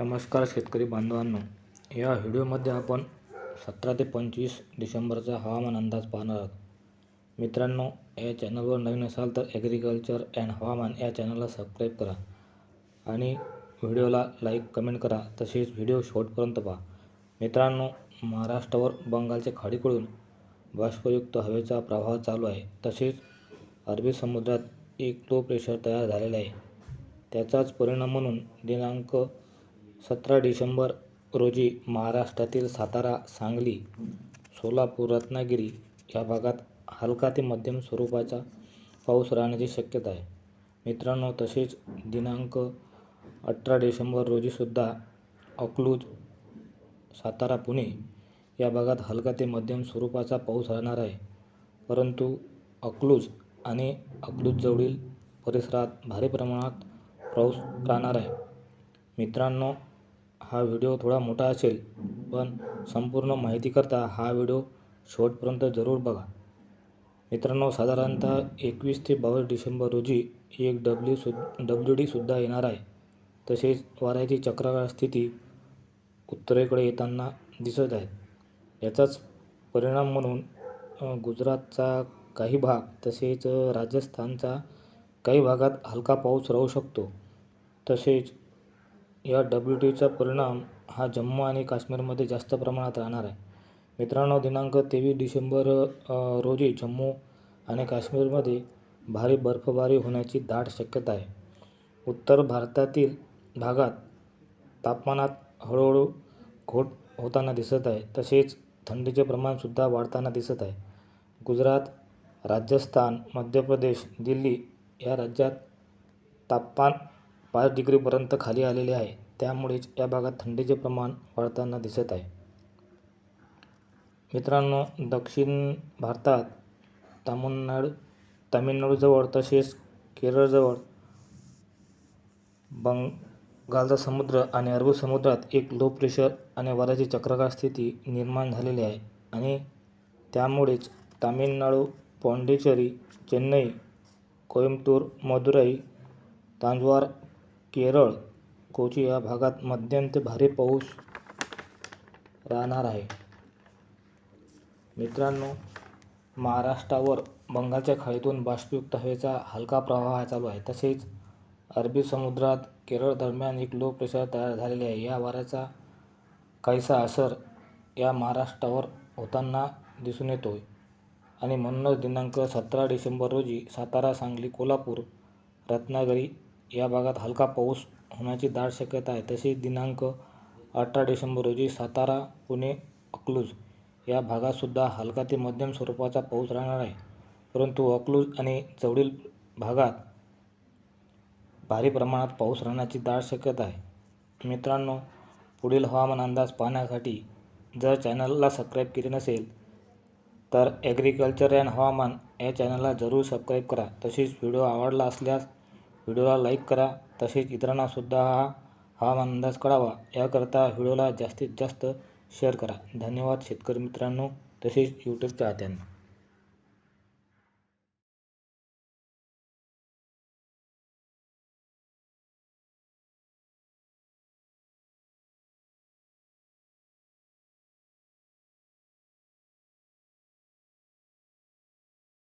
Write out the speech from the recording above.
नमस्कार शेतकरी बांधवांनो. या व्हिडिओमध्ये आपण सतरा ते पंचवीस डिसेंबरचा हवामान अंदाज पाहणार आहोत. मित्रांनो या चॅनलवर नवीन असाल तर ॲग्रिकल्चर अँड हवामान या चॅनलला सबस्क्राईब करा आणि व्हिडिओला लाईक कमेंट करा. तसेच व्हिडिओ शेवटपर्यंत पहा. मित्रांनो महाराष्ट्रावर बंगालच्या खाडीकडून बाष्पयुक्त हवेचा प्रवाह चालू आहे. तसेच अरबी समुद्रात एक लो प्रेशर तयार झालेला आहे. त्याचाच परिणाम म्हणून दिनांक सतरा डिसेंबर रोजी महाराष्ट्रातील सातारा सांगली सोलापूर रत्नागिरी या भागात हलका ते मध्यम स्वरूपाचा पाऊस राहण्याची शक्यता आहे. मित्रांनो तसेच दिनांक अठरा डिसेंबर रोजीसुद्धा अकलूज सातारा पुणे या भागात हलका ते मध्यम स्वरूपाचा पाऊस राहणार आहे. परंतु अकलूज आणि अकलूजजवळील परिसरात भारी प्रमाणात पाऊस राहणार आहे. मित्रांनो हा व्हिडिओ थोडा मोठा असेल पण संपूर्ण माहितीकरता हा व्हिडिओ शेवटपर्यंत जरूर बघा. मित्रांनो साधारणतः एकवीस ते बावीस डिसेंबर रोजी एक डब्ल्यू सु डब्ल्यू डीसुद्धा येणार आहे. तसेच वाऱ्याची चक्राकार स्थिती उत्तरेकडे येताना दिसत आहे. याचाच परिणाम म्हणून गुजरातचा काही भाग तसेच राजस्थानचा काही भागात हलका पाऊस राहू शकतो. तसेच या डब्ल्यू टीचा परिणाम हा जम्मू आणि काश्मीरमध्ये जास्त प्रमाणात राहणार आहे. मित्रांनो दिनांक तेवीस डिसेंबर रोजी जम्मू आणि काश्मीरमध्ये भारी बर्फबारी होण्याची दाट शक्यता आहे. उत्तर भारतातील भागात तापमानात हळूहळू घोट होताना दिसत आहे. तसेच थंडीचे प्रमाणसुद्धा वाढताना दिसत आहे. गुजरात राजस्थान मध्य प्रदेश दिल्ली या राज्यात तापमान पाच डिग्रीपर्यंत खाली आलेले आहे. त्यामुळेच या भागात थंडीचे प्रमाण वाढताना दिसत आहे. मित्रांनो दक्षिण भारतात तामिळनाडू तामिळनाडूजवळ तसेच केरळजवळ बंगालचा समुद्र आणि अरबी समुद्रात एक लो प्रेशर आणि वाऱ्याची चक्राकार स्थिती निर्माण झालेली आहे आणि त्यामुळेच तामिळनाडू पाँडिचेरी चेन्नई कोईमतूर मदुराई तांजवार केरळ कोची या भागात मध्यम ते भारी पाऊस राहणार आहे. मित्रांनो महाराष्ट्रावर बंगालच्या खाडीतून बाष्पयुक्त हवेचा हलका प्रवाह चालू आहे. तसेच अरबी समुद्रात केरळ दरम्यान एक लो प्रेशर तयार झालेले आहे. या वाऱ्याचा काहीसा असर या महाराष्ट्रावर होताना दिसून येतो आहे आणि म्हणूनच दिनांक सतरा डिसेंबर रोजी सातारा सांगली कोल्हापूर रत्नागिरी या भागात हलका पाऊस होण्याची दाट शक्यता आहे. तसेच दिनांक अठरा डिसेंबर रोजी सातारा पुणे अकलूज या भागातसुद्धा हलका ते मध्यम स्वरूपाचा पाऊस राहणार आहे. परंतु अकलूज आणि जवळील भागात भारी प्रमाणात पाऊस राहण्याची दाट शक्यता आहे. मित्रांनो पुढील हवामान अंदाज पाहण्यासाठी जर चॅनलला सबस्क्राईब केले नसेल तर ॲग्रिकल्चर अँड हवामान या चॅनलला जरूर सबस्क्राईब करा. तसेच व्हिडिओ आवडला असल्यास व्हिडिओला लाईक करा तसेच इतरांनासुद्धा हा हवामान अंदाज कळावा याकरता व्हिडिओला जास्तीत जास्त शेअर करा. धन्यवाद शेतकरी मित्रांनो तसेच यूट्यूब चाहत्यांना.